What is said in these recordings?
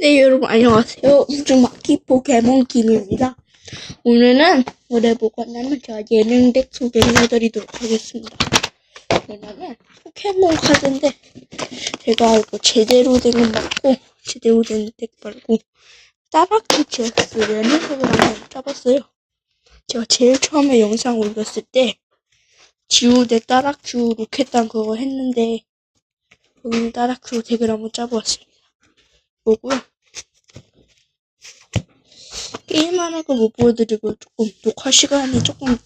네, 여러분 안녕하세요. 우주마키 포켓몬 김입니다. 오늘은 올해 뭐가 있냐면 제가 예능덱 소개를 해드리도록 하겠습니다. 왜냐면 포켓몬 카드인데 제가 이거 제대로 된 건 맞고 제대로 된 덱 말고 따라키치스 예능덱을 한번 짜봤어요. 제가 제일 처음에 영상 올렸을 때 지우 대 따라큐 로켓단 그거 했는데 여기는 따라큐 덱을 한번 짜보았습니다. 뭐고요. 게임하는 거못 보여드리고 조금 녹화 시간이 조금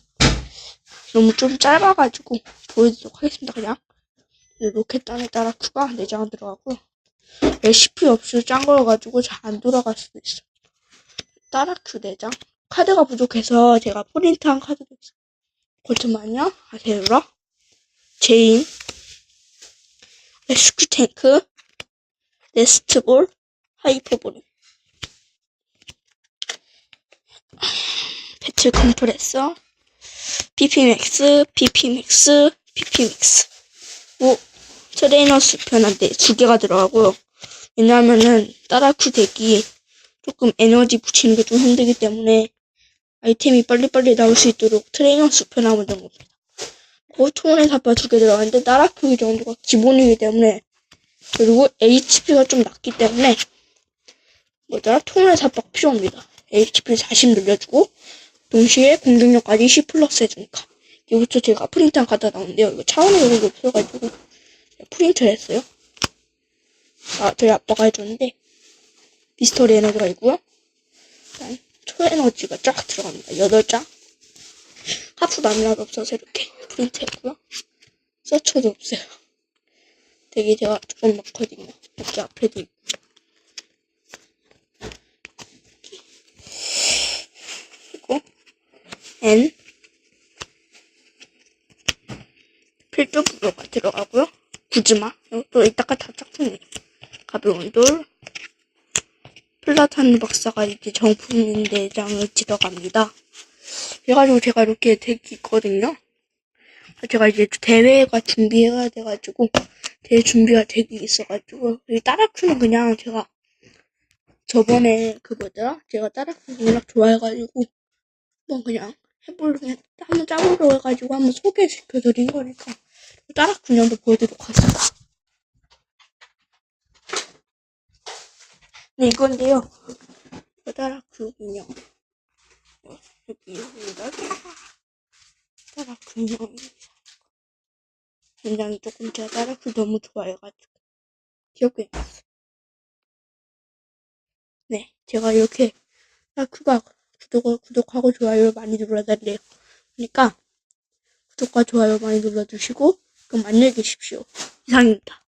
너무 좀 짧아가지고 보여드리도록 하겠습니다. 그냥. 로켓단에 따라 큐가 4장 들어가고 레시피 없이 짠 거여가지고 잘 안 돌아갈 수도 있어. 따라 큐 4장. 카드가 부족해서 제가 프린트한 카드도 있어요. 고트마녀, 아세유라, 제인, 레스큐 탱크, 네스트볼, 하이퍼볼, 배틀 컴프레서, PP맥스, PP맥스, PP맥스. 뭐, 트레이너 수편한테 두 개가 들어가고요. 왜냐하면은, 따라큐 덱이 조금 에너지 붙이는 게 좀 힘들기 때문에 아이템이 빨리빨리 나올 수 있도록 트레이너 수편을 만든 겁니다. 고통의 사파 두 개 들어가는데 따라큐 정도가 기본이기 때문에 그리고 HP가 좀 낮기 때문에 뭐더라 통의 사pak 필요합니다. HP 40 늘려주고 동시에 공격력까지 10 플러스 해주니까 이것도 제가 프린트한 카드 나오는데요. 이거 차원의 요금도 없어가지고 프린트를 했어요. 아, 저희 아빠가 해줬는데 미스터리 에너지가 있고요. 일단 초에너지가 쫙 들어갑니다. 8장 하프 남이라도 없어서 이렇게 프린트했고요. 서처도 없어요. 되게 제가 조금 많거든요. 여기 앞에도 있고. N 필두부가 들어가고요. 구즈마 또 이따가 다 짝퉁이에요. 가벼운 돌 플라탄 박사가 이제 정품 내장을 들어갑니다. 그래가지고 제가 이렇게 덱이 있거든요. 제가 이제 대회가 준비해야 돼가지고 대회 준비가 되게 있어가지고 이 따라큐는 그냥 제가 저번에 그 뭐더라 제가 따라큐 워낙 좋아해가지고 뭐 그냥 해보려고 한번 짜보려고 해가지고 한번 소개시켜드린 거니까 따라큐 한번 보여드리도록 하겠습니다. 네 이건데요. 따라큐 인형 어, 여기 여기다 따라큐 인형입니다. 굉장히 조금 제가 따라큐 너무 좋아해가지고 기억에 났어요. 네, 제가 이렇게 따라큐가 구독, 구독하고 좋아요 많이 눌러달래요. 그러니까 구독과 좋아요 많이 눌러주시고 그럼 안녕히 계십시오. 이상입니다.